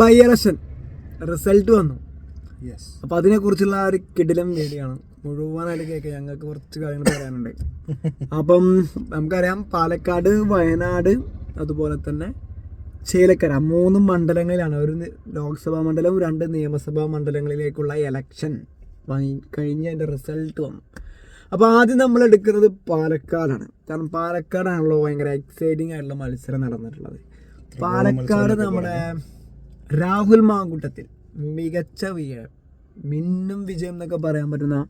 By election result വന്നു. Yes അപ്പൊ അതിനെ കുറിച്ചുള്ള ഒരു കിടിലം വീഡിയോ ആണ് മുഴുവനായിട്ട് കേൾക്കുക ഞങ്ങൾക്ക് കുറച്ച് കാര്യങ്ങൾ പറയാനുണ്ട്. അപ്പം നമുക്കറിയാം പാലക്കാട് വയനാട് അതുപോലെ തന്നെ ചേലക്കര മൂന്ന് മണ്ഡലങ്ങളിലാണ്. ഒരു ലോക്സഭാ മണ്ഡലം രണ്ട് നിയമസഭാ മണ്ഡലങ്ങളിലേക്കുള്ള എലക്ഷൻ വാങ്ങി കഴിഞ്ഞ് അതിന്റെ റിസൾട്ട് വന്നു. അപ്പോൾ ആദ്യം നമ്മൾ എടുക്കുന്നത് പാലക്കാടാണ്. കാരണം പാലക്കാടാണല്ലോ ഭയങ്കര എക്സൈറ്റിംഗ് ആയിട്ടുള്ള മത്സരം നടന്നിട്ടുള്ളത്. പാലക്കാട് നമ്മുടെ രാഹുൽ മാങ്കുട്ടത്തിൽ മികച്ച വിജയം മിന്നും വിജയം എന്നൊക്കെ പറയാൻ പറ്റുന്ന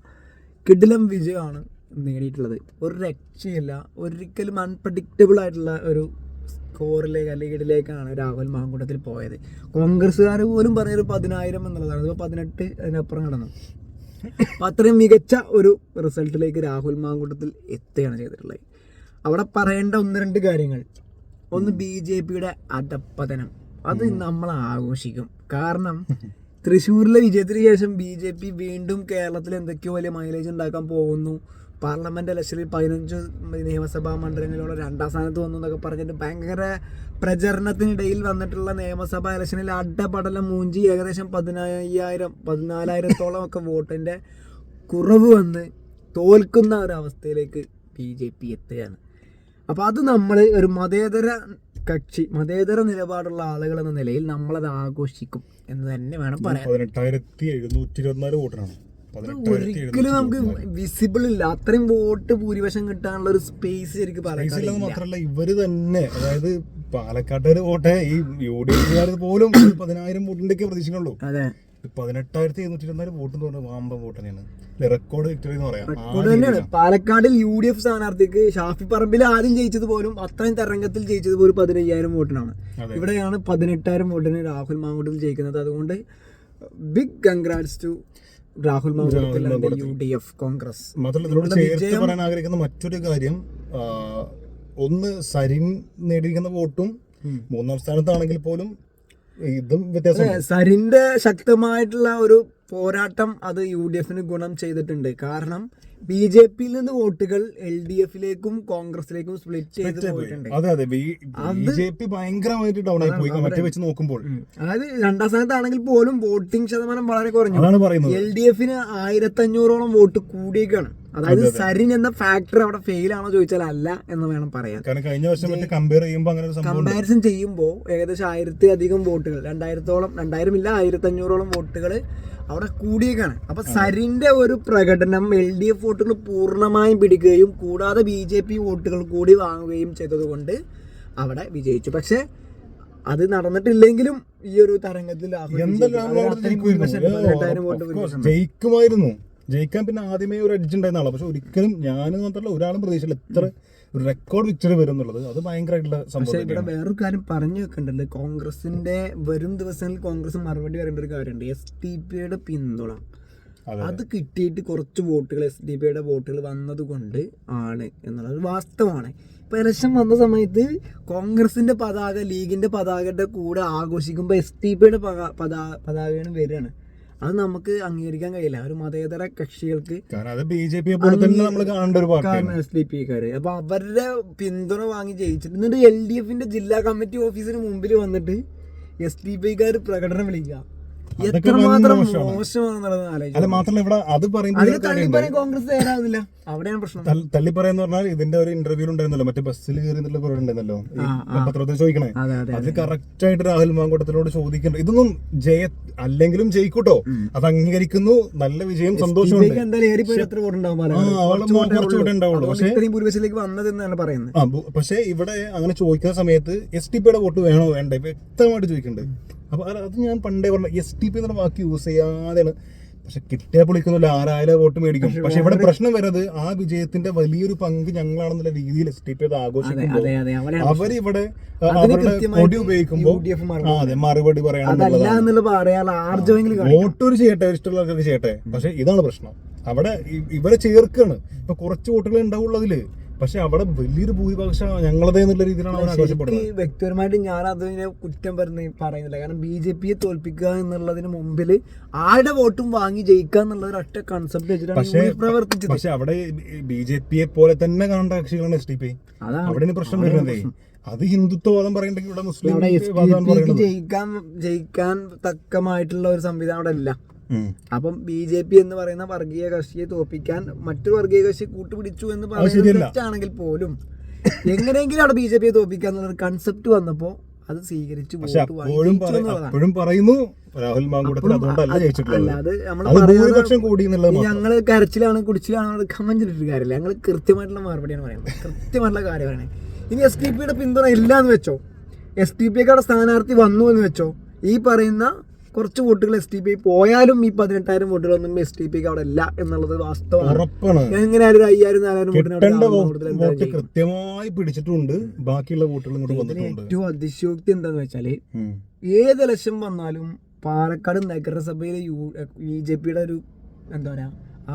കിടിലം വിജയമാണ് നേടിയിട്ടുള്ളത്. ഒരു രക്ഷയില്ല ഒരിക്കലും അൺപ്രഡിക്റ്റബിൾ ആയിട്ടുള്ള ഒരു സ്കോറിലേക്ക് അല്ലെങ്കിൽ ഇടിലേക്കാണ് രാഹുൽ മാങ്കുട്ടത്തിൽ പോയത്. കോൺഗ്രസ്സുകാർ പോലും പറഞ്ഞൊരു പതിനായിരം എന്നുള്ളതാണ്. ഇപ്പോൾ പതിനെട്ട് അതിനപ്പുറം കടന്നു. അപ്പോൾ അത്രയും മികച്ച ഒരു റിസൾട്ടിലേക്ക് രാഹുൽ മാങ്കുട്ടത്തിൽ എത്തുകയാണ് ചെയ്തിട്ടുള്ളത്. അവിടെ പറയേണ്ട ഒന്ന് രണ്ട് കാര്യങ്ങൾ. ഒന്ന് ബി ജെ പിയുടെ അധപ്പതനം. അത് നമ്മൾ ആഘോഷിക്കും. കാരണം തൃശ്ശൂരിലെ വിജയത്തിന് ശേഷം ബി ജെ പി വീണ്ടും കേരളത്തിൽ എന്തൊക്കെയോ വലിയ മൈലേജ് ഉണ്ടാക്കാൻ പോകുന്നു. പാർലമെന്റ് ഇലക്ഷനിൽ പതിനഞ്ച് നിയമസഭാ മണ്ഡലങ്ങളിലൂടെ രണ്ടാം സ്ഥാനത്ത് വന്നു എന്നൊക്കെ പറഞ്ഞിട്ട് ഭയങ്കര പ്രചരണത്തിനിടയിൽ വന്നിട്ടുള്ള നിയമസഭാ ഇലക്ഷനിൽ അഡപടലം മൂഞ്ചി ഏകദേശം പതിനയ്യായിരം പതിനാലായിരത്തോളം ഒക്കെ വോട്ടിന്റെ കുറവ് വന്ന് തോൽക്കുന്ന ഒരു അവസ്ഥയിലേക്ക് ബി ജെ പി എത്തുകയാണ്. അപ്പോൾ അത് നമ്മൾ ഒരു മതേതര കക്ഷി മതേതര നിലപാടുള്ള ആളുകൾ എന്ന നിലയിൽ നമ്മളത് ആഘോഷിക്കും എന്ന് തന്നെ വേണം പറയാൻ. പതിനെട്ടായിരത്തി എഴുന്നൂറ്റി ഇരുപത്തിനാല് വോട്ടിനാണ്. പതിനെട്ടായിരത്തി ഒരിക്കലും നമുക്ക് വിസിബിൾ ഇല്ല. അത്രയും വോട്ട് ഭൂരിപക്ഷം കിട്ടാനുള്ള ഒരു സ്പേസ് ശരിക്കും പറയാൻ മാത്രമല്ല ഇവർ തന്നെ അതായത് പാലക്കാട്ടുകാർ പോട്ടെ ഈ യു ഡി എഫുകാർ പോലും പതിനായിരം വോട്ടിന്റെ പ്രതീക്ഷിക്കുള്ളൂ അതെ. പതിനെട്ടായിരത്തി ഇരുന്നൂറ്റി ഇരുപത്തിനാല് വോട്ട് എന്ന് പറഞ്ഞാൽ വാമ്പ വോട്ട് തന്നെയാണ്. റെക്കോർഡ് വിക്ടറി എന്ന് പറയാം. റെക്കോർഡ് തന്നെയാണ്. പാലക്കാടിൽ യു ഡി എഫ് സ്ഥാനാർത്ഥിക്ക് ഷാഫി പറമ്പിൽ ആദ്യം ജയിച്ചത് പോലും അത്രയും തരംഗത്തിൽ ജയിച്ചത് പോലും പതിനയ്യായിരം വോട്ടിനാണ്. ഇവിടെയാണ് പതിനെട്ടായിരം വോട്ടിന് രാഹുൽ മാങ്കുട്ടിൽ ജയിക്കുന്നത്. അതുകൊണ്ട് big congrats to Rahul Mamkootathil U D F Congress. മാത്രമല്ല പറയാൻ ആഗ്രഹിക്കുന്ന മറ്റൊരു കാര്യം ഒന്ന് സരിൻ നേടിയിരിക്കുന്ന വോട്ടും മൂന്നാം സ്ഥാനത്താണെങ്കിൽ പോലും ഇതും വ്യത്യാസം സരിന്റെ ശക്തമായിട്ടുള്ള ഒരു പോരാട്ടം അത് യു ഡി എഫിന് ഗുണം ചെയ്തിട്ടുണ്ട്. കാരണം ബി ജെ പിയിൽ നിന്ന് വോട്ടുകൾ എൽ ഡി എഫിലേക്കും കോൺഗ്രസിലേക്കും സ്പ്ലിറ്റ് ചെയ്ത് പോയിട്ടുണ്ട്. അതെ അതെ. ബി ജെ പി ഭയങ്കരമായിട്ട് ഡൗൺ ആയി പോയി. മറ്റേ വെച്ച് നോക്കുമ്പോൾ. അതായത് രണ്ടാം സ്ഥാനത്താണെങ്കിൽ പോലും വോട്ടിംഗ് ശതമാനം വളരെ കുറഞ്ഞു. അതാണ് പറയുന്നത്. എൽ ഡി എഫിന് ആയിരത്തി അഞ്ഞൂറോളം വോട്ട് കൂടിയേക്കാണ്. അതായത് സരിൻ എന്ന ഫാക്ടർ അവിടെ ഫെയിൽ ആണോ ചോദിച്ചാൽ അല്ല എന്ന് വേണം പറയാൻ. കഴിഞ്ഞ വർഷം കമ്പയർ ചെയ്യുമ്പോൾ അങ്ങനെ. കമ്പാരിസൺ ചെയ്യുമ്പോൾ ഏകദേശം ആയിരത്തി അധികം വോട്ടുകൾ രണ്ടായിരത്തോളം രണ്ടായിരം ഇല്ല ആയിരത്തി അഞ്ഞൂറോളം വോട്ടുകൾ അവിടെ കൂടിയേക്കാണ്. അപ്പൊ സരിന്റെ ഒരു പ്രകടനം എൽ ഡി എഫ് വോട്ടുകൾ പൂർണമായും പിടിക്കുകയും കൂടാതെ ബി ജെ പി വോട്ടുകൾ കൂടി വാങ്ങുകയും ചെയ്തതുകൊണ്ട് അവിടെ വിജയിച്ചു. പക്ഷെ അത് നടന്നിട്ടില്ലെങ്കിലും ഈ ഒരു തരംഗത്തിൽ ജയിക്കുമായിരുന്നു. ജയിക്കാൻ പിന്നെ ആദ്യമേ ഒരു അഡ്ജ് ഉണ്ടായിരുന്ന ആളാണ് പക്ഷെ ഒരിക്കലും ഞാൻ മാത്രമല്ല ഒരാളും പ്രതീക്ഷയില്ല എത്ര ഒരു റെക്കോർഡ് വിക്ടറി വരും എന്നുള്ളത്. അത് ഭയങ്കരമായിട്ടുള്ള സംഭവം ഇവിടെ വേറൊരു കാര്യം പറഞ്ഞു വെക്കണ്ടല്ലോ. കോൺഗ്രസിന്റെ വരും ദിവസങ്ങളിൽ കോൺഗ്രസ് മറുപടി പറയേണ്ട ഒരു കാര്യമുണ്ട്. എസ് ടി പിയുടെ പിന്തുണ. അതെ. കിട്ടിയിട്ട് കുറച്ച് വോട്ടുകൾ എസ് ഡി പിയുടെ വോട്ടുകൾ വന്നത് കൊണ്ട് ആണ് എന്നുള്ളത്. വാസ്തവമാണ്. ഇപ്പൊ ഇലക്ഷൻ വന്ന സമയത്ത് കോൺഗ്രസിന്റെ പതാക ലീഗിന്റെ പതാകയുടെ കൂടെ ആഘോഷിക്കുമ്പോൾ എസ് ഡി പിയുടെ പതാകയാണ് വരികയാണ്. അത് നമുക്ക് അംഗീകരിക്കാൻ കഴിയില്ല. ഒരു മതേതര കക്ഷികൾക്ക് എസ് ഡി അപ്പൊ അവരുടെ പിന്തുണ വാങ്ങി ജയിച്ചിട്ട് എന്നിട്ട് എൽ ഡി എഫിന്റെ ജില്ലാ കമ്മിറ്റി ഓഫീസിന് മുമ്പിൽ വന്നിട്ട് എസ് ഡി പി കാർ പ്രകടനം വിളിക്കുക. എത്രമാത്രം ഭയങ്കര മോശമാണ്. മോശമാണെന്നുള്ളത് ആലോചിച്ചു. അല്ല മാത്രമല്ല ഇവിടെ അത് പറയുമ്പോൾ അതിന് ഒരു കാര്യമുണ്ട്. തള്ളിപ്പറയാൻ കോൺഗ്രസ് തയ്യാറാവുന്നില്ല. അവിടെയാണ് പ്രശ്നം. തll- തള്ളി പറയാന്ന് പറഞ്ഞാൽ ഇതിന്റെ ഒരു ഇന്റർവ്യൂ ഉണ്ടായിരുന്നല്ലോ മറ്റേ ബസ്സിൽ കയറി എന്നുള്ള പറയുന്നുണ്ടല്ലോ. പത്രത്തിൽ ചോദിക്കണേ. അതെ കറക്റ്റ് ആയിട്ട് രാഹുൽ മാങ്കോട്ടത്തിനോട് ചോദിക്കണ്ട. ഇതൊന്നും ജയ അല്ലെങ്കിലും ജയിക്കൂട്ടോ. അത് അംഗീകരിക്കുന്നു നല്ല വിജയം സന്തോഷമുണ്ട്. അതുകൊണ്ട് പക്ഷേ- ഇവിടെ അങ്ങനെ ചോദിക്കുന്ന സമയത്ത് എസ് ടി പിയുടെ വോട്ട് വേണോ വേണ്ടേ? വ്യക്തമായിട്ട് ചോദിക്കുന്നുണ്ട് അപ്പൊ അത് അത് ഞാൻ പണ്ടേ പറഞ്ഞ എസ് ടി പി എന്നുള്ള വാക്ക് യൂസ് ചെയ്യാതെയാണ്. പക്ഷെ കിട്ടിയാൽ പൊളിക്കുന്നില്ല ആരായാലും വോട്ട് മേടിക്കും. പക്ഷെ ഇവിടെ പ്രശ്നം വരുന്നത് ആ വിജയത്തിന്റെ വലിയൊരു പങ്ക് ഞങ്ങളാണെന്നുള്ള രീതിയിൽ എസ് ടി പി അത് ആഘോഷിക്കുന്നത് ആഘോഷിക്കുമ്പോൾ അവരിവിടെ ആ, അവരുടെ കൊടി ഉപയോഗിക്കുമ്പോൾ UDF മറുപടി ആ അതെ മറുപടി പറയണം അതല്ല എന്നുള്ള പറയാനുള്ള ആർജവെങ്കിലും കാണിക്കണം. വോട്ട് ഒരു ചെയ്യട്ടെ ഇഷ്ടമുള്ളവർക്ക് ചെയ്യട്ടെ. പക്ഷെ ഇതാണ് പ്രശ്നം. അവിടെ ഇവരെ ചേർക്കാണ്. ഇപ്പൊ കുറച്ച് വോട്ടുകൾ ഉണ്ടാവുള്ളൂ അതിൽ പക്ഷെ അവിടെ വലിയൊരു ഭൂരിപക്ഷം ഞങ്ങളതേ എന്നുള്ള രീതിയിലാണ് അവർ ആഘോഷപ്പെടുന്നത്. വ്യക്തിപരമായിട്ട് ഞാൻ അതിനെ കുറ്റം പറഞ്ഞ് പറയുന്നില്ല. കാരണം ബി ജെ പിയെ തോൽപ്പിക്കുക എന്നുള്ളതിന് മുമ്പിൽ ആരുടെ വോട്ടും വാങ്ങി ജയിക്കുക എന്നുള്ള ഒരു ഒറ്റ കൺസെപ്റ്റ് വെച്ചിട്ടാണ് പ്രവർത്തിച്ചത്. പക്ഷെ അവിടെ ബി ജെ പിയെ പോലെ തന്നെ കാണേണ്ട കക്ഷികളാണ് എസ് ഡി പി അതാണ്. അവിടെ പ്രശ്നം വരുന്നത്. അത് ഹിന്ദുത്വവാദം പറയണ്ടെങ്കിൽ ഇവിടെ മുസ്ലിം ജയിക്കാൻ ജയിക്കാൻ തക്കമായിട്ടുള്ള ഒരു സംവിധാനം അവിടെ ഇല്ല. അപ്പം ബി ജെ പി എന്ന് പറയുന്ന വർഗീയ കക്ഷിയെ തോപ്പിക്കാൻ മറ്റു വർഗീയ കക്ഷി കൂട്ടുപിടിച്ചു എന്ന് പറയുന്നത്. തെറ്റാണെങ്കിൽ പോലും എങ്ങനെയെങ്കിലും അവിടെ ബി ജെ പിയെ തോപ്പിക്കുക കൺസെപ്റ്റ് വന്നപ്പോ അത് സ്വീകരിച്ചു അപ്പോഴും പറയുന്നു. രാഹുൽ മാങ്കൂട്ടത്തിൽ അതുകൊണ്ടല്ല ജയിച്ചിട്ടുള്ളത് ഞങ്ങൾ കരച്ചിലാണ് കുടിച്ചിലാണ് കമന്റ് കാര്യമില്ല. ഞങ്ങൾ കൃത്യമായിട്ടുള്ള മറുപടിയാണ് പറയുന്നത്. കൃത്യമായിട്ടുള്ള കാര്യമാണ്. ഇനി എസ് ടി പിയുടെ പിന്തുണ ഇല്ല എന്ന് വെച്ചോ എസ് ടി പി അവിടെ സ്ഥാനാർത്ഥി വന്നു എന്ന് വെച്ചോ? ഈ പറയുന്ന കുറച്ച് വോട്ടുകൾ എസ് ടി പി പോയാലും ഈ പതിനെട്ടായിരം വോട്ടുകളൊന്നും എസ് ടി പിക്ക് അവിടെ ഇല്ല എന്നുള്ളത് വാസ്തവമാണ്. എങ്ങനെയായാലും ഒരു അയ്യായിരം നാലായിരം വോട്ടിന്? കൃത്യമായി പിടിച്ചിട്ടുണ്ട്. ബാക്കിയുള്ള വോട്ടുകൾ ഏറ്റവും അതിശയോക്തി എന്താന്ന് വെച്ചാൽ ഏത് ലക്ഷം വന്നാലും പാലക്കാട് നഗരസഭയിലെ യു ബി ജെ പിയുടെ ഒരു എന്താ പറയാ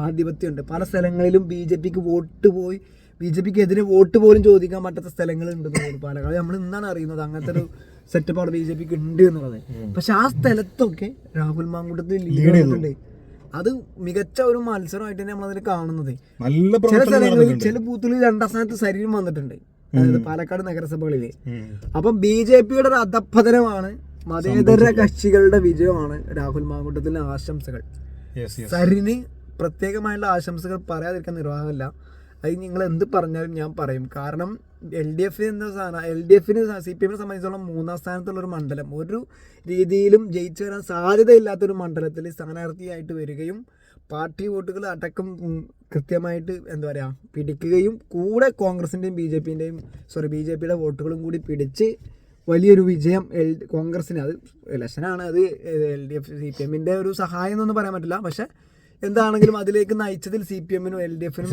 ആധിപത്യമുണ്ട്. പല സ്ഥലങ്ങളിലും ബി ജെ പിക്ക് വോട്ട് പോയി ബി ജെ പിക്ക് എതിരെ വോട്ട് പോലും ചോദിക്കാൻ പറ്റാത്ത സ്ഥലങ്ങളുണ്ട് പാലക്കാട് നമ്മൾ ഇന്നാണ് അറിയുന്നത് അങ്ങനത്തെ ഒരു സെറ്റപ്പ് അവിടെ ബി ജെ പിക്ക് ഉണ്ട് എന്നുള്ളത്. പക്ഷെ ആ സ്ഥലത്തൊക്കെ രാഹുൽ മാങ്കുട്ടത്തിൽ ലീഡ്. ചെയ്തിട്ടുണ്ട് അത് മികച്ച ഒരു മത്സരമായിട്ട് തന്നെ നമ്മളതിൽ കാണുന്നത് ചില സ്ഥലങ്ങളിൽ ചില ബൂത്തുകളിൽ രണ്ടാം സ്ഥാനത്ത് ശരീരം വന്നിട്ടുണ്ട്. അതായത് പാലക്കാട് നഗരസഭകളിൽ അപ്പൊ ബി ജെ പിയുടെ ഒരു അധപ്പതനമാണ് മതേതര കക്ഷികളുടെ വിജയമാണ് രാഹുൽ മാങ്കൂട്ടത്തിന്റെ ആശംസകൾ. സരിന് പ്രത്യേകമായുള്ള ആശംസകൾ പറയാതിരിക്കാൻ നിർവാഹമില്ല. അത് നിങ്ങൾ എന്ത് പറഞ്ഞാലും ഞാൻ പറയും. കാരണം എൽ ഡി എഫ് എന്ന സാധനം എൽ ഡി എഫിന് സി പി എമ്മിനെ സംബന്ധിച്ചിടത്തോളം മൂന്നാം സ്ഥാനത്തുള്ള ഒരു മണ്ഡലം. ഒരു രീതിയിലും ജയിച്ചു വരാൻ സാധ്യതയില്ലാത്തൊരു മണ്ഡലത്തിൽ സ്ഥാനാർത്ഥിയായിട്ട് വരികയും പാർട്ടി വോട്ടുകൾ അടക്കം കൃത്യമായിട്ട് എന്താ പറയുക പിടിക്കുകയും കൂടെ കോൺഗ്രസിന്റെയും ബി ജെ പിന്റെയും സോറി ബി ജെ പിയുടെ വോട്ടുകളും കൂടി പിടിച്ച് വലിയൊരു വിജയം എൽ കോൺഗ്രസിന്. അത് ഇലക്ഷനാണ്. അത് L D F C P എമ്മിന്റെ ഒരു സഹായം എന്നൊന്നും പറയാൻ പറ്റില്ല. പക്ഷെ എന്താണെങ്കിലും അതിലേക്ക് നയിച്ചതിൽ സി പി എമ്മിനും എൽ ഡി എഫിനും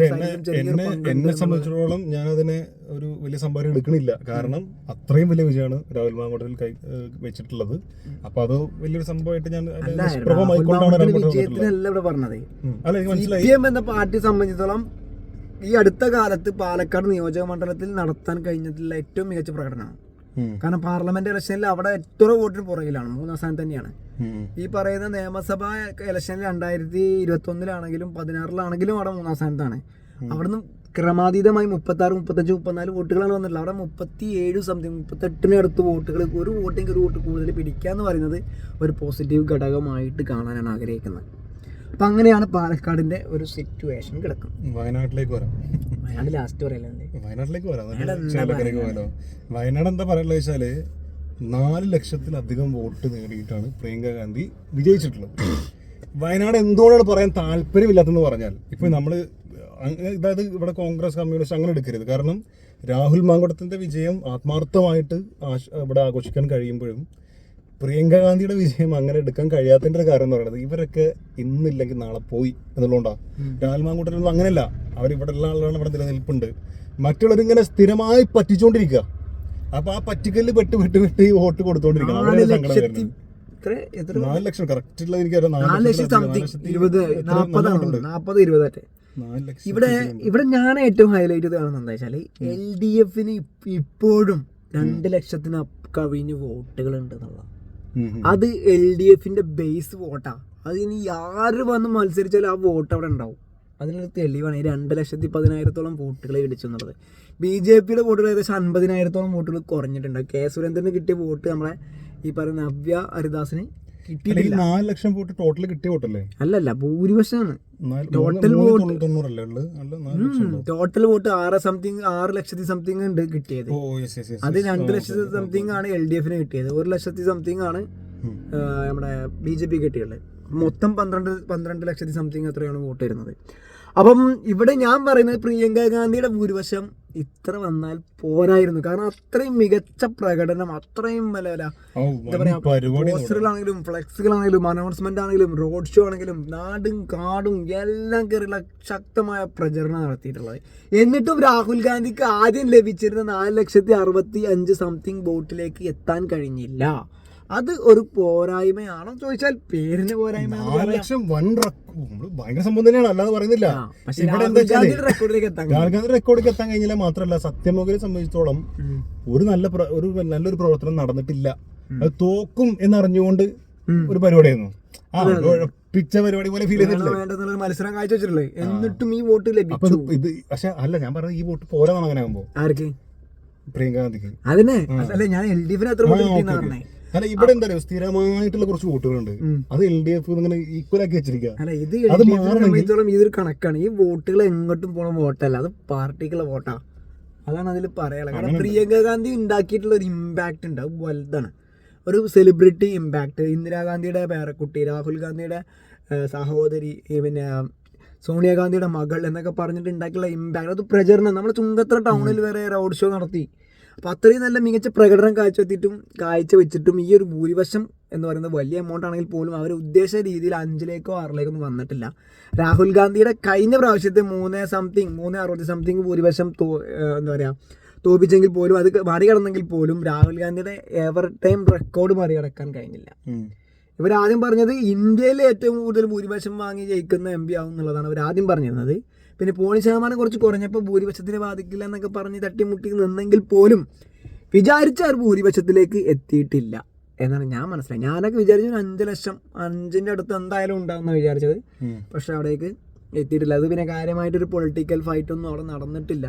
എന്നെ സംബന്ധിച്ചിടത്തോളം ഞാൻ അതിനെ ഒരു വലിയ സംഭാവന എടുക്കണില്ല. കാരണം അത്രയും വലിയ വിജയമാണ് രാഹുൽ മാങ്കോട്ടിൽ കൈ വെച്ചിട്ടുള്ളത്. അപ്പൊ അത് വലിയൊരു സംഭവമായിട്ട് ഞാൻ. വിജയത്തിനല്ല ഇവിടെ പറഞ്ഞത്. സി പി എം എന്ന പാർട്ടിയെ സംബന്ധിച്ചിടത്തോളം ഈ അടുത്ത കാലത്ത് പാലക്കാട് നിയോജക മണ്ഡലത്തിൽ നടത്താൻ കഴിഞ്ഞതിലുള്ള ഏറ്റവും മികച്ച പ്രകടനമാണ്. കാരണം പാർലമെന്റ് ഇലക്ഷനിൽ അവിടെ എത്ര വോട്ടിന് പുറകിലാണ്? മൂന്നാം സ്ഥാനം തന്നെയാണ്. ഈ പറയുന്ന നിയമസഭാ ഇലക്ഷൻ രണ്ടായിരത്തി ഇരുപത്തി ഒന്നിലാണെങ്കിലും പതിനാറിലാണെങ്കിലും അവിടെ മൂന്നാം സ്ഥാനത്താണ്. അവിടുന്ന് ക്രമാതീതമായി മുപ്പത്തി ആറ് മുപ്പത്തഞ്ച് മുപ്പത്തിനാല് വോട്ടുകളാണ് വന്നിട്ടുള്ളത്. അവിടെ മുപ്പത്തി ഏഴ് സംതിങ് മുപ്പത്തെട്ടിന് അടുത്ത് വോട്ടുകൾ ഒരു വോട്ടിങ് ഒരു വോട്ട് കൂടുതൽ പിടിക്കുക എന്ന് പറയുന്നത് ഒരു പോസിറ്റീവ് ഘടകമായിട്ട് കാണാനാണ് ആഗ്രഹിക്കുന്നത്. അപ്പം അങ്ങനെയാണ് പാലക്കാടിന്റെ ഒരു സിറ്റുവേഷൻ കിടക്കുന്നത്. വയനാട്ടിലേക്ക് വരാം. വയനാട് ലാസ്റ്റ് പറയല്ലേ വയനാട്ടിലേക്ക് വരാം. വയനാട് എന്താ ചേലക്കരയ്ക്ക് പോയാലോ? എന്താ പറയാനുള്ള വെച്ചാൽ നാല് ലക്ഷത്തിലധികം വോട്ട് നേടിയിട്ടാണ് പ്രിയങ്ക ഗാന്ധി വിജയിച്ചിട്ടുള്ളത്. വയനാട് എന്തുകൊണ്ടാണ് പറയാൻ താല്പര്യമില്ലാത്തെന്ന് പറഞ്ഞാൽ ഇപ്പൊ നമ്മൾ അതായത് ഇവിടെ കോൺഗ്രസ് കമ്മ്യൂണിസ്റ്റ് അങ്ങനെ എടുക്കരുത്. കാരണം രാഹുൽ മാങ്കുടത്തിന്റെ വിജയം ആത്മാർത്ഥമായിട്ട് ഇവിടെ ആഘോഷിക്കാൻ കഴിയുമ്പോഴും പ്രിയങ്ക ഗാന്ധിയുടെ വിജയം അങ്ങനെ എടുക്കാൻ കഴിയാത്തതിന്റെ കാരണം എന്ന് പറയുന്നത് ഇവരൊക്കെ ഇന്നില്ലെങ്കിൽ നാളെ പോയി എന്നുള്ളതുകൊണ്ടാണ് രാഹുൽ മാങ്കുട്ടനൊന്നും അങ്ങനെയല്ല. അവർ ഇവിടെ ഉള്ള ആളുകളാണ് ഇവിടെ നിലനിൽപ്പുണ്ട്. മറ്റുള്ളവരിങ്ങനെ സ്ഥിരമായി പറ്റിച്ചുകൊണ്ടിരിക്കുക അപ്പൊ ആ പറ്റിക്കല്ല് പെട്ട് പെട്ട് പെട്ട് ഈ വോട്ട് കൊടുത്തോണ്ടിരിക്കണം. നാല് അവിടെ സങ്കടം ലക്ഷത്തി വരുന്നത് എത്ര എത്ര? നാല് ലക്ഷം. കറക്റ്റ് ഉള്ളത് എനിക്ക് നാല് ലക്ഷത്തി സംതിങ് ഇരുപത് നാൽപ്പതാണ് നാൽപ്പത് ഇരുപതായിട്ട്. നാല് ലക്ഷം ഇവിടെ ഇവിടെ ഞാൻ ഏറ്റവും ഹൈലൈറ്റ് ചെയ്ത് കാണുന്നത് എന്താ വെച്ചാൽ എൽ ഡി എഫിന് ഇപ്പോഴും രണ്ട് ലക്ഷത്തിന് കവിഞ്ഞ് വോട്ടുകൾ ഉണ്ട്. അത് എൽ ഡി എഫിന്റെ ബേസ് വോട്ടാ. അത് ഇനി ആര് വന്ന് മത്സരിച്ചാലും ആ വോട്ട് അവിടെ ഉണ്ടാവും. അതിനൊരു തെളിവാണ് ഈ രണ്ട് ലക്ഷത്തി പതിനായിരത്തോളം വോട്ടുകളെ ഇടിച്ചു എന്നുള്ളത് ബി ജെ പിയുടെ വോട്ടുകൾ ഏകദേശം അൻപതിനായിരത്തോളം വോട്ടുകൾ കുറഞ്ഞിട്ടുണ്ട്. കെ സുരേന്ദ്രന് കിട്ടിയ വോട്ട് നമ്മളെ ഈ പറയുന്ന നവ്യ ഹരിദാസിന് കിട്ടിയിട്ടില്ല. നാല് ലക്ഷം വോട്ട് ടോട്ടൽ കിട്ടിയ വോട്ടല്ലേ? അല്ലല്ല ഭൂരിപക്ഷമാണ്. Total vote total vote. ആറ് സംതിങ് ആറ് ലക്ഷത്തി സംതിങ് ഉണ്ട് കിട്ടിയത്. അത് രണ്ട് ലക്ഷത്തി സംതിങ് ആണ് എൽ ഡി എഫിന് കിട്ടിയത്. ഒരു ലക്ഷത്തി സംതിങ് ആണ് നമ്മുടെ ബി ജെ പി കിട്ടിയുള്ളത് മൊത്തം പന്ത്രണ്ട് പന്ത്രണ്ട് ലക്ഷത്തി സംതിങ് എത്രയാണ് വോട്ട് വരുന്നത്. അപ്പം ഇവിടെ ഞാൻ പറയുന്നത് പ്രിയങ്ക ഗാന്ധിയുടെ ഭൂരിപക്ഷം ഇത്ര വന്നാൽ പോരായിരുന്നു. കാരണം അത്രയും മികച്ച പ്രകടനം അത്രയും വല്ല എന്താ പറയാ പോസ്റ്ററുകളാണെങ്കിലും ഫ്ലെക്സുകളാണെങ്കിലും അനൗൺസ്മെന്റ് ആണെങ്കിലും റോഡ് ഷോ ആണെങ്കിലും നാടും കാടും എല്ലാം കയറിയുള്ള ശക്തമായ പ്രചരണം നടത്തിയിട്ടുള്ളത്. എന്നിട്ടും രാഹുൽ ഗാന്ധിക്ക് ആദ്യം ലഭിച്ചിരുന്ന നാല് ലക്ഷത്തി അറുപത്തി അഞ്ച് സംതിങ് ബോട്ടിലേക്ക് എത്താൻ കഴിഞ്ഞില്ല. അത് ഒരു പോരായ്മയാണോ ചോദിച്ചാൽ പേരിന് പോരായ്മ ലക്ഷം വൺ ഭയങ്കര സംഭവം തന്നെയാണ് അല്ലാതെ പറയുന്നില്ല. വെച്ചാലേ റെക്കോർഡിലേക്ക് എത്താൻ കഴിഞ്ഞില്ല. മാത്രമല്ല സത്യമോഗിനെ സംബന്ധിച്ചിടത്തോളം ഒരു നല്ല ഒരു നല്ലൊരു പ്രവർത്തനം നടന്നിട്ടില്ല. അത് തോക്കും എന്നറിഞ്ഞുകൊണ്ട്. ഒരു പരിപാടിയായിരുന്നു. ആ പിച്ച പരിപാടി പോലെ ഫീൽ ചെയ്തിട്ടില്ലേ? മത്സരം കാഴ്ച വെച്ചിട്ടുള്ളത് എന്നിട്ടും ഈ വോട്ട് ലഭിച്ചു. ഇത് ഇത് പക്ഷെ അല്ല ഞാൻ പറഞ്ഞത് ഈ വോട്ട് പോരാന്നാണ് അങ്ങനെ ആകുമ്പോ. ആർക്ക്? പ്രിയങ്ക ഗാന്ധിക്ക്. അതിനെ? അല്ല ഞാൻ എൽ ഡി എഫിന് അത്ര വോട്ട് അല്ല ഇവിടെ എന്താ പറയുക സ്ഥിരമായിട്ടുള്ള കുറച്ച് വോട്ടുകളുണ്ട്. അത് എൽ ഡി എഫ് ഇങ്ങനെ ഈക്വൽ ആക്കി വെച്ചിരിക്കുക അല്ല ഇത് അത് സംബന്ധിച്ചോളം ഇതൊരു കണക്കാണ്. ഈ വോട്ടുകൾ എങ്ങോട്ടും പോണ വോട്ടല്ല അത് പാർട്ടിക്കുള്ള വോട്ടാ. അതാണ് അതിൽ പറയാനുള്ളത്. കാരണം പ്രിയങ്ക ഗാന്ധി ഉണ്ടാക്കിയിട്ടുള്ള ഒരു ഇമ്പാക്റ്റ് ഉണ്ട്. അത് വലുതാണ്. ഒരു സെലിബ്രിറ്റി ഇമ്പാക്റ്റ് ഇന്ദിരാഗാന്ധിയുടെ പേരക്കുട്ടി രാഹുൽ ഗാന്ധിയുടെ സഹോദരി പിന്നെ സോണിയാഗാന്ധിയുടെ മകൾ എന്നൊക്കെ പറഞ്ഞിട്ട് ഉണ്ടാക്കിയുള്ള ഇമ്പാക്ട് അത് പ്രചരണം. നമ്മൾ ചുങ്കത്ര ടൗണിൽ വരെ റോഡ് ഷോ നടത്തി. അപ്പോൾ അത്രയും നല്ല മികച്ച പ്രകടനം കാഴ്ചവെത്തിയിട്ടും കാഴ്ച വെച്ചിട്ടും ഈ ഒരു ഭൂരിപക്ഷം എന്ന് പറയുന്നത് വലിയ എമൗണ്ട് ആണെങ്കിൽ പോലും അവർ ഉദ്ദേശ രീതിയിൽ അഞ്ചിലേക്കോ ആറിലേക്കോ ഒന്നും വന്നിട്ടില്ല. രാഹുൽ ഗാന്ധിയുടെ കഴിഞ്ഞ പ്രാവശ്യത്തെ മൂന്ന് സംതിങ് മൂന്ന് അറുപത് സംതിങ് ഭൂരിപക്ഷം തോ എന്താ പറയുക തോപ്പിച്ചെങ്കിൽ പോലും അത് മറികടന്നെങ്കിൽ പോലും രാഹുൽ ഗാന്ധിയുടെ എവർ ടൈം റെക്കോർഡ് മറികടക്കാൻ കഴിഞ്ഞില്ല. ഇവർ ആദ്യം പറഞ്ഞത് ഇന്ത്യയിലെ ഏറ്റവും കൂടുതൽ ഭൂരിപക്ഷം വാങ്ങി ജയിക്കുന്ന എം പി ആവും എന്നുള്ളതാണ്. അവർ ആദ്യം പറഞ്ഞിരുന്നത് പിന്നെ പോളിംഗ് ശതമാനം കുറച്ച് കുറഞ്ഞപ്പോൾ ഭൂരിപക്ഷത്തിനെ ബാധിക്കില്ല എന്നൊക്കെ പറഞ്ഞ് തട്ടിമുട്ടി നിന്നെങ്കിൽ പോലും വിചാരിച്ച ഒരു ഭൂരിപക്ഷത്തിലേക്ക് എത്തിയിട്ടില്ല എന്നാണ് ഞാൻ മനസ്സിലായി ഞാനൊക്കെ വിചാരിച്ചു അഞ്ച് ലക്ഷം അഞ്ചിന്റെ അടുത്ത് എന്തായാലും ഉണ്ടാകുന്ന വിചാരിച്ചത്. പക്ഷെ അവിടേക്ക് എത്തിയിട്ടില്ല. അത് പിന്നെ കാര്യമായിട്ടൊരു പൊളിറ്റിക്കൽ ഫൈറ്റൊന്നും അവിടെ നടന്നിട്ടില്ല.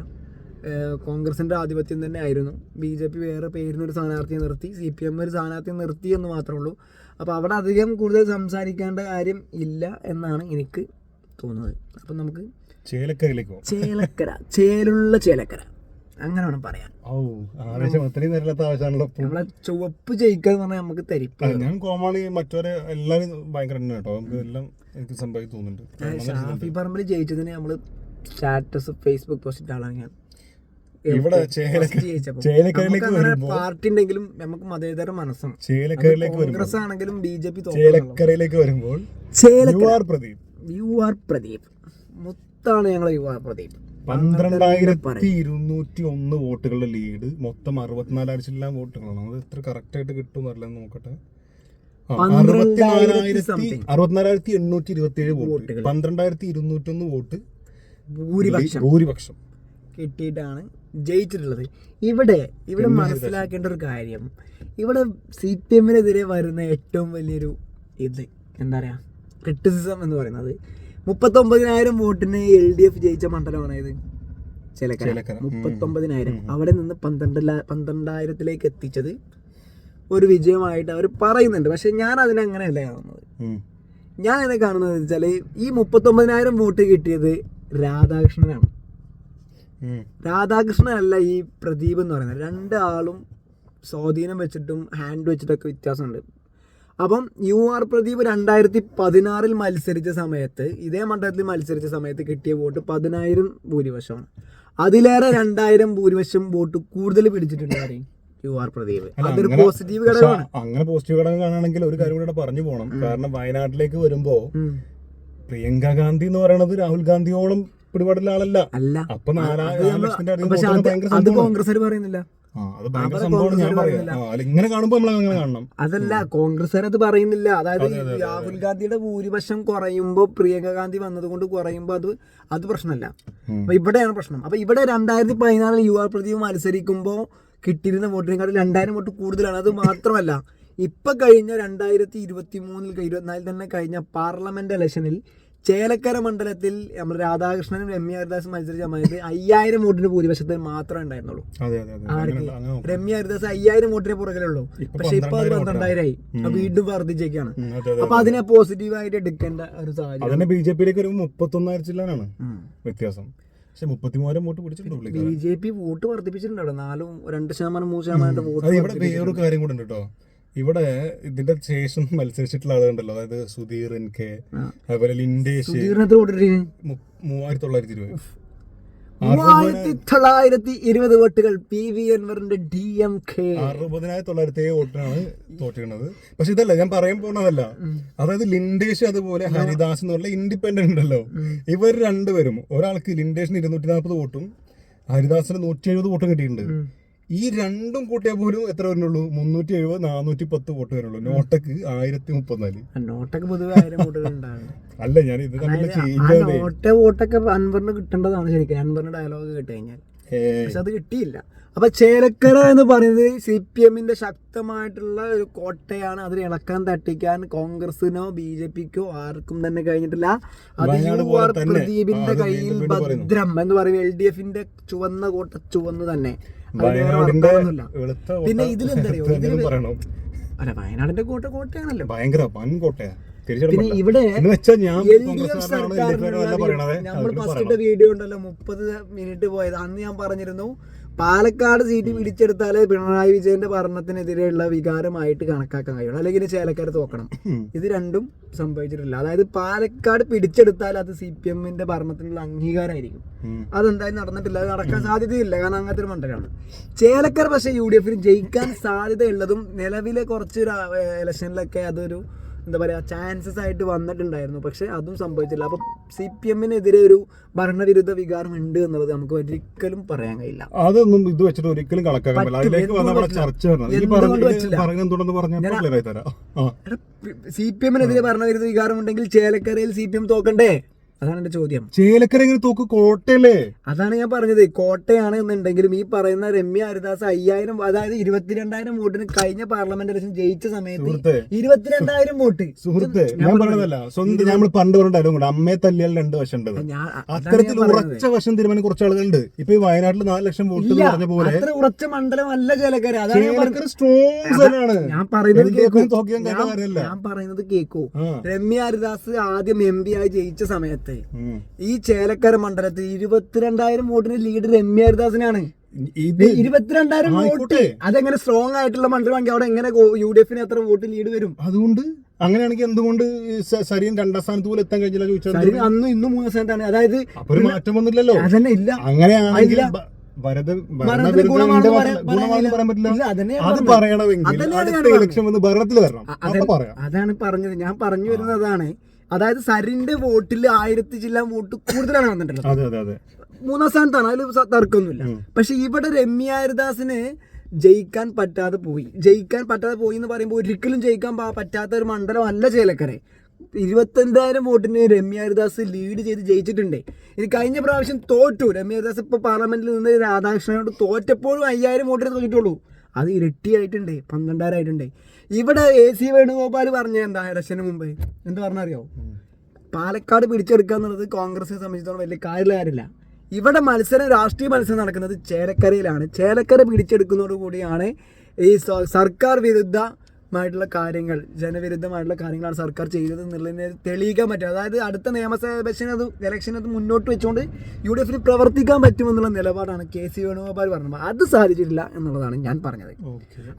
കോൺഗ്രസിന്റെ ആധിപത്യം തന്നെ ആയിരുന്നു. ബി ജെ പി വേറെ പേരിനൊരു സ്ഥാനാർത്ഥിയെ നിർത്തി സി പി എം ഒരു സ്ഥാനാർത്ഥിയെ നിർത്തി എന്ന് മാത്രമേ ഉള്ളൂ. അപ്പോൾ അവിടെ അധികം കൂടുതൽ സംസാരിക്കേണ്ട കാര്യം ഇല്ല എന്നാണ് എനിക്ക് തോന്നുന്നത്. അപ്പം നമുക്ക് ചേലക്കരയിലേക്ക് ചേലക്കര ചേലുള്ള ചേലക്കര. അങ്ങനെ വേണം പറയാൻ. നമ്മളെ ചുവപ്പ് ജയിക്കാന്ന് പറഞ്ഞാൽ നമുക്ക് തരിപ്പ്. ഞാൻ കോമാളി മറ്റവരെ എല്ലാവരും ഭയങ്കര തന്നെ കേട്ടോ. നമുക്ക് എല്ലാം എനിക്ക് സംഭവിച്ചു തോന്നുന്നുണ്ട്. ഷാഫി പറമ്പിൽ ജയിച്ചതിന് നമ്മൾ സ്റ്റാറ്റസ് ഫേസ്ബുക്ക് പോസ്റ്റ് ഇട്ട ആളാണ് ഞാൻ. ഇവിടെ നമുക്ക് അങ്ങനെ വരുമ്പോ- പാർട്ടി ഉണ്ടെങ്കിലും നമുക്ക് മതേതര മനസ്സാണ് കോൺഗ്രസ് ആണെങ്കിലും ബി ജെ പി ചേലക്കരയിലേക്ക് വരുമ്പോൾ പ്രദീപ്. U R Pradeep. മൊത്താണ് ഞങ്ങൾ യു ആർ പ്രദീപ്. പന്ത്രണ്ടായിരത്തി ഇരുന്നൂറ്റി ഒന്ന് വോട്ടുകളുടെ ലീഡ്. മൊത്തം അറുപത്തിനാലായിരം വോട്ടുകളാണ്. അത് എത്ര കറക്റ്റ് ആയിട്ട് കിട്ടും എന്നറിയില്ല നോക്കട്ടെ. അറുപത്തിനാലായിരത്തി എണ്ണൂറ്റി ഇരുപത്തി ഏഴ് വോട്ട്. പന്ത്രണ്ടായിരത്തി ഇരുന്നൂറ്റി ഒന്ന് വോട്ട് ഭൂരിപക്ഷം. ഭൂരിപക്ഷം. കിട്ടിയിട്ടാണ് ജയിച്ചിട്ടുള്ളത്. ഇവിടെ ഇവിടെ മനസ്സിലാക്കേണ്ട ഒരു കാര്യം. ഇവിടെ സി പി എമ്മിനെതിരെ വരുന്ന ഏറ്റവും വലിയൊരു ഇത് എന്താ പറയാ? ക്രിറ്റിസിസം എന്ന് പറയുന്നത്. മുപ്പത്തൊമ്പതിനായിരം വോട്ടിന് എൽ ഡി എഫ് ജയിച്ച മണ്ഡലമാണ് ഇത് ചിലക്കര. മുപ്പത്തൊമ്പതിനായിരം. അവിടെ നിന്ന് പന്ത്രണ്ട് പന്ത്രണ്ടായിരത്തിലേക്ക് എത്തിച്ചത് ഒരു വിജയമായിട്ട് അവർ പറയുന്നുണ്ട്. പക്ഷെ ഞാൻ അതിനെ അങ്ങനെയല്ല കാണുന്നത്. ഞാൻ എന്നെ കാണുന്നത് വെച്ചാൽ ഈ മുപ്പത്തൊമ്പതിനായിരം വോട്ട് കിട്ടിയത് രാധാകൃഷ്ണനാണ്. രാധാകൃഷ്ണനല്ല ഈ പ്രദീപ് എന്ന് പറയുന്നത്. രണ്ടാളും സ്വാധീനം വെച്ചിട്ടും ഹാൻഡ് വെച്ചിട്ടൊക്കെ വ്യത്യാസമുണ്ട്. അപ്പം യു ആർ പ്രദീപ് രണ്ടായിരത്തി പതിനാറിൽ മത്സരിച്ച സമയത്ത് ഇതേ മണ്ഡലത്തിൽ മത്സരിച്ച സമയത്ത് കിട്ടിയ വോട്ട് പതിനായിരം ഭൂരിപക്ഷമാണ് അതിലേറെ രണ്ടായിരം ഭൂരിപക്ഷം വോട്ട് കൂടുതൽ പിടിച്ചിട്ടുണ്ട് യു ആർ പ്രദീപ്. അതൊരു പോസിറ്റീവ് ഘടകമാണ്. അങ്ങനെ പോസിറ്റീവ് ഘടകം കാണുകയാണെങ്കിൽ ഒരു കാര്യം കൂടെ പറഞ്ഞു പോകണം കാരണം വയനാട്ടിലേക്ക് വരുമ്പോ പ്രിയങ്ക ഗാന്ധി എന്ന് പറയുന്നത് രാഹുൽ ഗാന്ധിയോളം പിടിപാടുള്ള ആളല്ല. അപ്പൊ നാലാ- അത്. കോൺഗ്രസ്സുകാർ പറയുന്നില്ല. ഇങ്ങനെ നമ്മൾ അങ്ങനെ കാണണം. അതല്ല കോൺഗ്രസ്സുകാർ അത് പറയുന്നില്ല. അതായത് അതെ, അതെ, അതെ, രാഹുൽ ഗാന്ധിയുടെ ഭൂരിപക്ഷം കുറയുമ്പോൾ പ്രിയങ്ക ഗാന്ധി വന്നതുകൊണ്ട് കുറയുമ്പോൾ അത് അത് പ്രശ്നമല്ല. അപ്പൊ ഇവിടെയാണ് പ്രശ്നം. അപ്പൊ ഇവിടെ രണ്ടായിരത്തി പതിനാറിൽ യു ആർ പ്രദീപ് മത്സരിക്കുമ്പോൾ കിട്ടിയിരുന്ന വോട്ടിനെക്കാളും രണ്ടായിരം വോട്ട് കൂടുതലാണ്. അത് മാത്രമല്ല ഇപ്പൊ കഴിഞ്ഞ രണ്ടായിരത്തി ഇരുപത്തി മൂന്നിൽ ഇരുപത്തിനാലിൽ തന്നെ കഴിഞ്ഞ പാർലമെന്റ് ഇലക്ഷനിൽ ചേലക്കര മണ്ഡലത്തിൽ നമ്മൾ രാധാകൃഷ്ണനും രമ്യ ഹരിദാസും മത്സരിച്ച സമയത്ത് അയ്യായിരം വോട്ടിന് ഭൂരിപക്ഷത്തിൽ മാത്രമേ ഉണ്ടായിരുന്നുള്ളൂ. ആർക്ക്? രമ്യ ഹരിദാസ് അയ്യായിരം വോട്ടിനെ പുറകിലുള്ളൂ. പക്ഷെ ഇപ്പൊ അത് 12,000 പന്ത്രണ്ടായിരമായി വീണ്ടും വർദ്ധിച്ചേക്കാണ്. അപ്പൊ അതിനെ പോസിറ്റീവായിട്ട് എടുക്കേണ്ട ഒരു സാഹചര്യം. ബി ജെ പിയിലേക്ക് ഒരു മുപ്പത്തൊന്നായിരത്തിലാണ് വ്യത്യാസം. പക്ഷെ മുപ്പത്തിമൂവായിരം വോട്ട് പിടിച്ചിട്ടുണ്ട് ബി ജെ പി വോട്ട് വർദ്ധിപ്പിച്ചിട്ടുണ്ട് നാലും രണ്ട് ശതമാനം മൂന്ന് ശതമാനം വോട്ട് ഇവിടെ വേറൊരു കാര്യം കൂടെ ഉണ്ട് കേട്ടോ. ഇവിടെ ഇതിന്റെ ശേഷം മത്സരിച്ചിട്ടുള്ള ആളുകളുണ്ടല്ലോ. അതായത് സുധീർ എൻ കെ അതുപോലെ ലിൻഡേഷ് മൂവായിരത്തി തൊള്ളായിരത്തി ഇരുപത് മൂവായിരത്തി തൊള്ളായിരത്തി ഇരുപത്. വോട്ടുകൾ പി വി അൻവറിന്റെ ഡി എം കെ. അറുപതിനായിരത്തി തൊള്ളായിരത്തി ഏഴ് വോട്ടിനാണ് തോറ്റിരുന്നത് പക്ഷെ ഇതല്ല ഞാൻ പറയാൻ പോണതല്ല അതായത് ലിൻഡേഷ് അതുപോലെ ഹരിദാസ് എന്ന് പറഞ്ഞ ഇൻഡിപെൻഡന്റ് ഉണ്ടല്ലോ. ഇവർ രണ്ടുപേരും ഒരാൾക്ക് ലിൻഡേഷിന് ഇരുന്നൂറ്റി നാൽപ്പത് വോട്ടും ഹരിദാസിന് നൂറ്റി എഴുപത് വോട്ടും കിട്ടിയിട്ടുണ്ട്. ഈ രണ്ടും കൂട്ടിയാൽ പോലും എത്ര വരുന്നുള്ളൂ? മുന്നൂറ്റി എഴുപത് നാനൂറ്റി പത്ത് വോട്ട് വരുന്നുള്ളൂ. നോട്ടക്ക് ആയിരത്തി മുപ്പത്തിനാല് നോട്ടക്ക് പൊതുവെ ആയിരം അല്ല ഞാൻ ഇത് ആ വോട്ടൊക്കെ അൻവറിന് കിട്ടേണ്ടതാണ് ശരിക്കും. അൻവറിന്റെ ഡയലോഗ് കേട്ട് കഴിഞ്ഞാൽ പക്ഷെ അത് കിട്ടിയില്ല. അപ്പൊ ചേലക്കര എന്ന് പറയുന്നത് സി പി എമ്മിന്റെ ശക്തമായിട്ടുള്ള ഒരു കോട്ടയാണ്. അതിനെ ഇളക്കാൻ തട്ടിക്കാൻ കോൺഗ്രസിനോ ബി ജെ പിക്കോ ആർക്കും തന്നെ കഴിഞ്ഞിട്ടില്ല. അത് യു ആർ പ്രദീപിന്റെ കയ്യിൽ. ഭദ്രം എന്ന് പറയും. എൽ ഡി എഫിന്റെ ചുവന്ന കോട്ട ചുവന്ന് തന്നെ. പിന്നെ ഇതിലെന്തറിയോ? പറയണോ. അല്ല വയനാടിന്റെ കോട്ട കോട്ടയാണല്ലോ. ഭയങ്കര വൻ കോട്ടയാ. പിന്നെ. ഇവിടെ. നമ്മൾ ഫസ്റ്റ് വീഡിയോ ഉണ്ടല്ലോ മുപ്പത് മിനിറ്റ് പോയത്. അന്ന് ഞാൻ പറഞ്ഞിരുന്നു പാലക്കാട് സീറ്റ് പിടിച്ചെടുത്താലേ പിണറായി വിജയന്റെ ഭരണത്തിനെതിരെയുള്ള വികാരമായിട്ട് കണക്കാക്കാൻ കഴിയണം അല്ലെങ്കിൽ ചേലക്കാർ തോക്കണം. ഇത് രണ്ടും സംഭവിച്ചിട്ടില്ല. അതായത് പാലക്കാട് പിടിച്ചെടുത്താൽ അത് സി പി എമ്മിന്റെ ഭരണത്തിനുള്ള അംഗീകാരമായിരിക്കും. അതെന്തായാലും നടന്നിട്ടില്ല. അത് നടക്കാൻ സാധ്യതയില്ല. കാരണം അങ്ങനത്തെ ഒരു മണ്ഡലമാണ് ചേലക്കാർ പക്ഷേ യു ഡി എഫിന് ജയിക്കാൻ സാധ്യതയുള്ളതും നിലവിലെ കുറച്ച് ഇലക്ഷനിലൊക്കെ അതൊരു എന്താ പറയുക ചാൻസസ് ആയിട്ട് വന്നിട്ടുണ്ടായിരുന്നു. പക്ഷേ അതും സംഭവിച്ചില്ല. അപ്പോൾ സി പി എമ്മിനെതിരെ ഒരു ഭരണവിരുദ്ധ വികാരം ഉണ്ട് എന്നുള്ളത് നമുക്ക് ഒരിക്കലും പറയാൻ കഴിയില്ല. അതൊന്നും ഇത് വെച്ചിട്ട് ഒരിക്കലും കണക്കാക്കാൻ പറ്റില്ല. അതിലേക്ക് വന്ന ചർച്ച വരണം. സി പി എമ്മിനെതിരെ ഭരണവിരുദ്ധ വികാരം ഉണ്ടെങ്കിൽ ചേലക്കരയിൽ സി പി എം തോക്കണ്ടേ? അതാണ് എന്റെ ചോദ്യം. ചേലക്കര ഇങ്ങനെ തൂക്ക് കോട്ടയല്ലേ? അതാണ് ഞാൻ പറഞ്ഞത്. കോട്ടയാണ് എന്നുണ്ടെങ്കിലും ഈ പറയുന്ന രമ്യ ഹരിദാസ് അയ്യായിരം അതായത് ഇരുപത്തിരണ്ടായിരം വോട്ടിന് കഴിഞ്ഞ പാർലമെന്റ് ഇലക്ഷൻ ജയിച്ച സമയത്ത് ഇരുപത്തിരണ്ടായിരം വോട്ട്. സുഹൃത്ത് ഞാൻ പറഞ്ഞതല്ല. സ്വന്തം നമ്മൾ പണ്ട് പറഞ്ഞ കൂടെ അമ്മയെ തല്ലിയാൽ രണ്ട് വശം ഉണ്ട് അത്തരത്തിൽ. ഉറച്ച വശം തീരുമാനം കുറച്ച് ആളുകളുണ്ട്. ഇപ്പൊ ഈ വയനാട്ടിൽ നാല് ലക്ഷം വോട്ട് പറഞ്ഞ പോലെ അത്ര ഉറച്ച മണ്ഡലം അല്ല ചേലക്കര. അതാണ്. സ്ട്രോങ് ഞാൻ പറയുന്നത് ഞാൻ- പറയുന്നത് കേക്കോ. രമ്യ ഹരിദാസ് ആദ്യം എം പി ആയി ജയിച്ച സമയത്ത് ഉം. ഈ ചേലക്കര മണ്ഡലത്തിൽ ഇരുപത്തിരണ്ടായിരം വോട്ടിന് ലീഡ് രമ്യ ഹരിദാസിനാണ്. ഇരുപത്തിരണ്ടായിരം വോട്ട്. അതെങ്ങനെ സ്ട്രോങ് ആയിട്ടുള്ള മണ്ഡലമാണെങ്കിൽ അവിടെ എങ്ങനെ യു ഡി എഫിന് എത്ര വോട്ട് ലീഡ് വരും? അതുകൊണ്ട് അങ്ങനെയാണെങ്കിൽ എന്തുകൊണ്ട് സരിയൻ രണ്ടാം സ്ഥാനത്ത് പോലും എത്താൻ കഴിഞ്ഞില്ല ചോദിച്ചാൽ അന്ന് ഇന്നും മൂന്നാം സ്ഥാനത്താണ്. അതായത് ഒരു മാറ്റം വന്നില്ലല്ലോ. അതന്നെ ഇല്ല. അങ്ങനെയാണെങ്കിൽ അത് പറയണമെങ്കിൽ ഇലക്ഷൻ വന്ന് ഭരണത്തിൽ വരണം. അതാണ് പറഞ്ഞത്. ഞാൻ പറഞ്ഞു വരുന്നത് അതാണ്. അതായത് സരിന്റെ വോട്ടിൽ ആയിരത്തി ജില്ലാ വോട്ട് കൂടുതലാണ് വന്നിട്ടുള്ളത്. മൂന്നാം സ്ഥാനത്താണ് അതിൽ തർക്കമൊന്നുമില്ല. പക്ഷെ ഇവിടെ രമ്യ ഹരിദാസിന് ജയിക്കാൻ പറ്റാതെ പോയി. ജയിക്കാൻ പറ്റാതെ പോയി എന്ന് പറയുമ്പോൾ ഒരിക്കലും ജയിക്കാൻ പറ്റാത്ത ഒരു മണ്ഡലം അല്ല ചേലക്കര. ഇരുപത്തഞ്ചായിരം വോട്ടിന് രമ്യ ഹരിദാസ് ലീഡ് ചെയ്ത് ജയിച്ചിട്ടുണ്ട്. ഇനി കഴിഞ്ഞ പ്രാവശ്യം തോറ്റു. രമ്യ ഹരിദാസ് ഇപ്പോൾ പാർലമെന്റിൽ നിന്ന് രാധാകൃഷ്ണനോട് തോറ്റപ്പോഴും അയ്യായിരം വോട്ടിന് തോറ്റിട്ടുള്ളൂ. അത് ഇരട്ടിയായിട്ടുണ്ട് പന്ത്രണ്ടായിരം ആയിട്ടുണ്ട്. ഇവിടെ എ സി വേണുഗോപാൽ പറഞ്ഞ എന്താ ഇലക്ഷന് മുമ്പ്? എന്ത് പറഞ്ഞറിയോ? പാലക്കാട് പിടിച്ചെടുക്കുക എന്നുള്ളത് കോൺഗ്രസിനെ സംബന്ധിച്ചിടത്തോളം വലിയ കാര്യമുള്ള കാര്യമില്ല. ഇവിടെ മത്സരം രാഷ്ട്രീയ മത്സരം നടക്കുന്നത് ചേലക്കരയിലാണ്. ചേലക്കര പിടിച്ചെടുക്കുന്നതോടുകൂടിയാണ് ഈ സർക്കാർ സർക്കാർ വിരുദ്ധമായിട്ടുള്ള കാര്യങ്ങൾ ജനവിരുദ്ധമായിട്ടുള്ള കാര്യങ്ങളാണ് സർക്കാർ ചെയ്തത് എന്നുള്ളതിനെ തെളിയിക്കാൻ പറ്റും. അതായത് അടുത്ത നിയമസഭ അത് ഇലക്ഷൻ അത് മുന്നോട്ട് വെച്ചുകൊണ്ട് യു ഡി എഫിന് പ്രവർത്തിക്കാൻ പറ്റുമെന്നുള്ള നിലപാടാണ് കെ സി വേണുഗോപാൽ പറഞ്ഞത്. അത് സാധിച്ചിട്ടില്ല എന്നുള്ളതാണ് ഞാൻ പറഞ്ഞത്.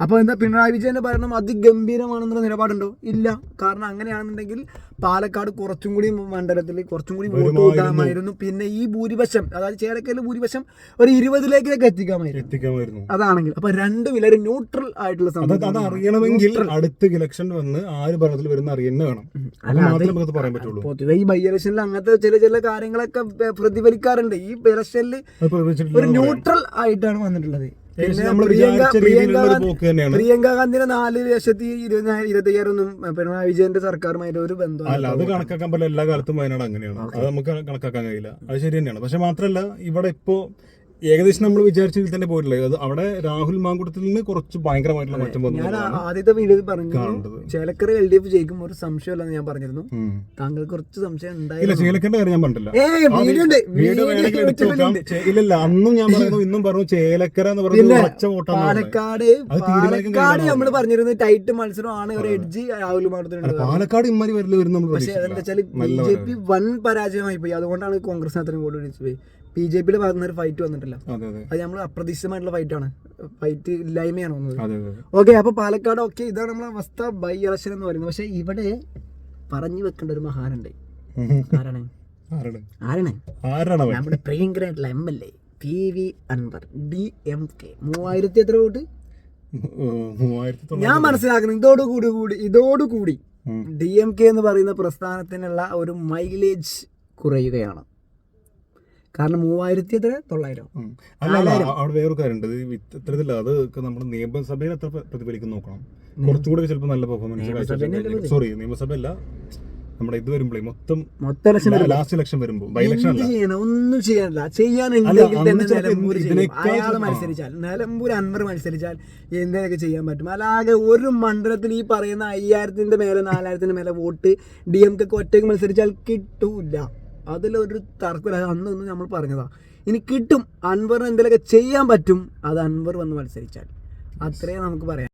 അപ്പോൾ എന്താ പിണറായി വിജയന്റെ ഭരണം അതിഗംഭീരമാണെന്നുള്ള നിലപാടുണ്ടോ? ഇല്ല. കാരണം അങ്ങനെയാണെന്നുണ്ടെങ്കിൽ പാലക്കാട് കുറച്ചും കൂടി മണ്ഡലത്തിൽ കുറച്ചും കൂടി വോട്ട് കൂട്ടാമായിരുന്നു. പിന്നെ ഈ ഭൂരിപക്ഷം അതായത് ചേലക്കയിലെ ഭൂരിപക്ഷം ഒരു ഇരുപതിലേക്കൊക്കെ എത്തിക്കാമായിരുന്നു. എത്തിക്കാമായിരുന്നു. അതാണെങ്കിൽ. അപ്പൊ രണ്ടും ഇല്ല ഒരു ന്യൂട്രൽ ആയിട്ടുള്ള സംഭവം അറിയണമെങ്കിൽ അടുത്ത ഇലക്ഷൻ വന്ന് ആര് ഭരണത്തിൽ വരുന്ന അറിയുന്ന വേണം. നമുക്ക് പറയാൻ പറ്റുള്ളൂ. പൊതുവെ ഈ ബൈ ഇലക്ഷനിൽ അങ്ങനത്തെ ചില ചില കാര്യങ്ങളൊക്കെ പ്രതിഫലിക്കാറുണ്ട്. ഈ ഇലക്ഷനിൽ ഒരു ന്യൂട്രൽ ആയിട്ടാണ് വന്നിട്ടുള്ളത്. പ്രിയങ്ക ഗാന്ധിയുടെ നാല് ലക്ഷത്തി ഇരുപത്തയ്യായിരം ഒന്നും പിണറായി വിജയന്റെ സർക്കാരുമായിട്ട് ഒരു അല്ല അത് കണക്കാക്കാൻ പറ്റില്ല. എല്ലാ കാലത്തും വയനാട് അങ്ങനെയാണ്. അത് നമുക്ക് കണക്കാക്കാൻ കഴിയില്ല. അത് ശരി തന്നെയാണ്. പക്ഷെ മാത്രമല്ല ഇവിടെ ഇപ്പോ ഏകദേശം നമ്മൾ വിചാരിച്ചതിൽ തന്നെ പോയിട്ടില്ല. അത് അവിടെ രാഹുൽ മാങ്കുടത്തിൽ നിന്ന് കുറച്ച് ഭയങ്കരമായിട്ടുള്ള മാറ്റം വന്നു ഞാൻ ആദ്യത്തെ വീഡിയോയിൽ പറഞ്ഞു ചേലക്കറി ചേലക്കര എൽ ഡി എഫ് ജയിക്കും ഒരു സംശയമല്ലെന്ന് ഞാൻ പറഞ്ഞിരുന്നു. താങ്കൾ താങ്കൾക്ക് കുറച്ച് സംശയം ഉണ്ടായില്ല ചേലക്കറിന്റെ കാര്യം ഞാൻ പറഞ്ഞില്ല വീഡിയോ വീഡിയോ ഇല്ലില്ല അന്നും ഞാൻ പറഞ്ഞു ഇന്നും പറഞ്ഞു ചേലക്കര എന്ന് പറഞ്ഞു. പാലക്കാട് പാലക്കാട് നമ്മൾ പറഞ്ഞിരുന്നത് ടൈറ്റ് മത്സരമാണ് ഒരു എഡ്ജ് രാഹുൽ മാങ്കുടത്തിൽ പാലക്കാട് ഇമ്മാരി വരൽ വരും നമ്മൾ പക്ഷേ അതെന്താ വെച്ചാൽ ബി ജെ പി വൻ പരാജയമായി പോയി. അതുകൊണ്ടാണ് കോൺഗ്രസ് അത്രയും വോട്ട് വിളിച്ചു പോയി. ബി ജെ പിയുടെ ഭാഗത്തുനിന്ന് ഒരു ഫൈറ്റ് വന്നിട്ടില്ല. അതെ നമ്മൾ അപ്രതീക്ഷിതമായിട്ടുള്ള ഫൈറ്റാണ് ഫൈറ്റ് ഇല്ലായ്മയാണ് വന്നത്. ഓക്കെ അപ്പൊ പാലക്കാട് ഓക്കെ ഇതാണ് നമ്മളെ അവസ്ഥ. ബൈ ഇലക്ഷൻ എന്ന് പറയുന്നത്. പക്ഷെ ഇവിടെ പറഞ്ഞു വെക്കേണ്ട ഒരു മഹാനുണ്ട്. ആരാണ്? ആരാണ്? നമ്മുടെ പ്രിയങ്കരായിട്ടുള്ള M L A P V Anvar D M K. മൂവായിരത്തി എത്ര വോട്ട്? ഞാൻ മനസ്സിലാക്കുന്നു. മനസ്സിലാക്കുന്നത് ഇതോടുകൂടി കൂടി ഇതോടുകൂടി ഉം. ഡി എം കെ എന്ന് പറയുന്ന പ്രസ്ഥാനത്തിനുള്ള ഒരു മൈലേജ് കുറയുകയാണ്. കാരണം മൂവായിരത്തി എത്ര തൊള്ളായിരം അവിടെ വേറൊരു കാര്യമുണ്ട്. ഇത് ഇത്തരത്തില്ല അത് നമ്മൾ നിയമസഭയിൽ എത്ര പ്രതിഫലിക്കുന്നു പ്രതിഫലിക്കും നോക്കണം കുറച്ചുകൂടെ ചിലപ്പോൾ നല്ല പെർഫോമൻസ് സോറി നിയമസഭ അല്ല നമ്മുടെ ഇത് വരുമ്പോഴേ മൊത്തം മൊത്തം ഇലക്ഷൻ വരുമ്പോ? ലാസ്റ്റ് ഇലക്ഷൻ വരുമ്പോൾ ബൈ ഇലക്ഷൻ അല്ല. ചെയ്യണം? ഒന്നും ചെയ്യാനില്ല. ചെയ്യാനുണ്ടെങ്കിൽ തന്നെ നിലമ്പൂർ അയാൾ മത്സരിച്ചാൽ നിലമ്പൂർ അൻവർ മത്സരിച്ചാൽ എന്തൊക്കെ ചെയ്യാൻ പറ്റും. അല്ലാതെ ഒരു മണ്ഡലത്തിൽ ഈ പറയുന്ന അയ്യായിരത്തിന്റെ മേലെ നാലായിരത്തിന്റെ മേലെ വോട്ട് ഡി എം കെ ഒറ്റയ്ക്ക് മത്സരിച്ചാൽ കിട്ടൂല. അതിലൊരു തർക്കമില്ല. അന്നൊന്നും നമ്മൾ പറഞ്ഞതാ. ഇനി കിട്ടും. അൻവറിന് എന്തെങ്കിലുമൊക്കെ ചെയ്യാൻ പറ്റും. അത് അൻവർ വന്ന് മത്സരിച്ചാൽ. അത്രേ നമുക്ക് പറയാം